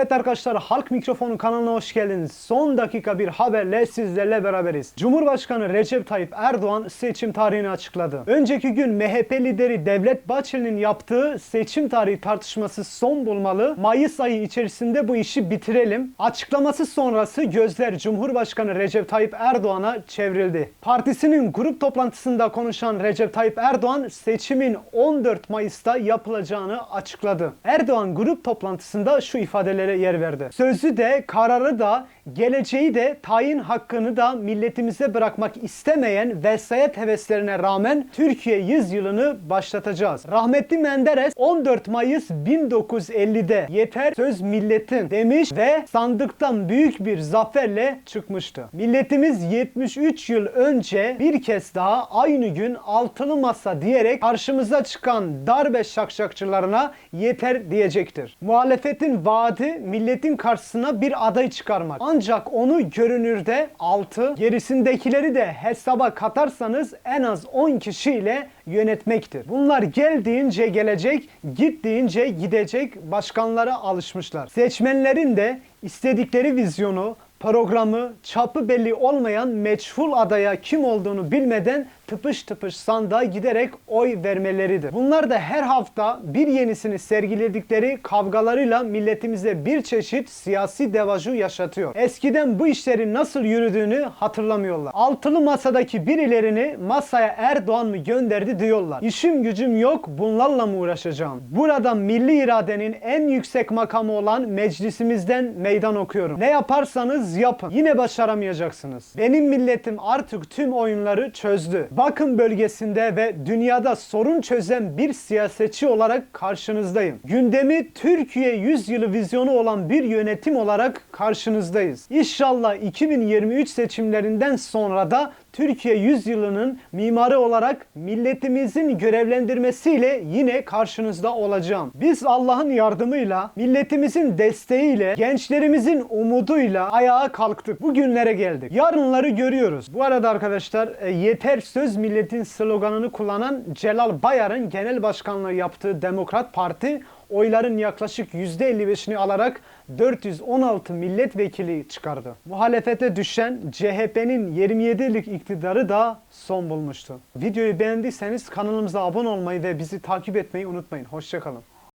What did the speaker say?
Evet arkadaşlar Halk Mikrofonu kanalına hoş geldiniz. Son dakika bir haberle sizlerle beraberiz. Cumhurbaşkanı Recep Tayyip Erdoğan seçim tarihini açıkladı. Önceki gün MHP lideri Devlet Bahçeli'nin yaptığı seçim tarihi tartışması son bulmalı. Mayıs ayı içerisinde bu işi bitirelim. Açıklaması sonrası gözler Cumhurbaşkanı Recep Tayyip Erdoğan'a çevrildi. Partisinin grup toplantısında konuşan Recep Tayyip Erdoğan seçimin 14 Mayıs'ta yapılacağını açıkladı. Erdoğan grup toplantısında şu ifadelere yer verdi. Sözü de kararı da geleceği de tayin hakkını da milletimize bırakmak istemeyen vesayet heveslerine rağmen Türkiye 100 yılını başlatacağız. Rahmetli Menderes 14 Mayıs 1950'de yeter söz milletin demiş ve sandıktan büyük bir zaferle çıkmıştı. Milletimiz 73 yıl önce bir kez daha aynı gün altılı masa diyerek karşımıza çıkan darbe şakşakçılarına yeter diyecektir. Muhalefetin vaadi milletin karşısına bir aday çıkarmak. Ancak onu görünürde 6, gerisindekileri de hesaba katarsanız en az 10 kişiyle yönetmektir. Bunlar geldiğince gelecek, gittiğince gidecek başkanlara alışmışlar. Seçmenlerin de istedikleri vizyonu, programı, çapı belli olmayan meçhul adaya kim olduğunu bilmeden tıpış tıpış sandığa giderek oy vermeleridir. Bunlar da her hafta bir yenisini sergiledikleri kavgalarıyla milletimize bir çeşit siyasi devaju yaşatıyor. Eskiden bu işlerin nasıl yürüdüğünü hatırlamıyorlar. Altılı masadaki birilerini masaya Erdoğan mı gönderdi diyorlar. İşim gücüm yok bunlarla mı uğraşacağım? Burada milli iradenin en yüksek makamı olan meclisimizden meydan okuyorum. Ne yaparsanız yapın. Yine başaramayacaksınız. Benim milletim artık tüm oyunları çözdü. Bakın bölgesinde ve dünyada sorun çözen bir siyasetçi olarak karşınızdayım. Gündemi Türkiye 100 yılı vizyonu olan bir yönetim olarak karşınızdayız. İnşallah 2023 seçimlerinden sonra da Türkiye 100 yılının mimarı olarak milletimizin görevlendirmesiyle yine karşınızda olacağım. Biz Allah'ın yardımıyla, milletimizin desteğiyle, gençlerimizin umuduyla ayağa kalktık. Bugünlere geldik. Yarınları görüyoruz. Bu arada arkadaşlar e, yeter söz milletin sloganını kullanan Celal Bayar'ın genel başkanlığı yaptığı Demokrat Parti oyların yaklaşık %55'ini alarak 416 milletvekili çıkardı. Muhalefete düşen CHP'nin 27'lik iktidarı da son bulmuştu. Videoyu beğendiyseniz kanalımıza abone olmayı ve bizi takip etmeyi unutmayın. Hoşçakalın.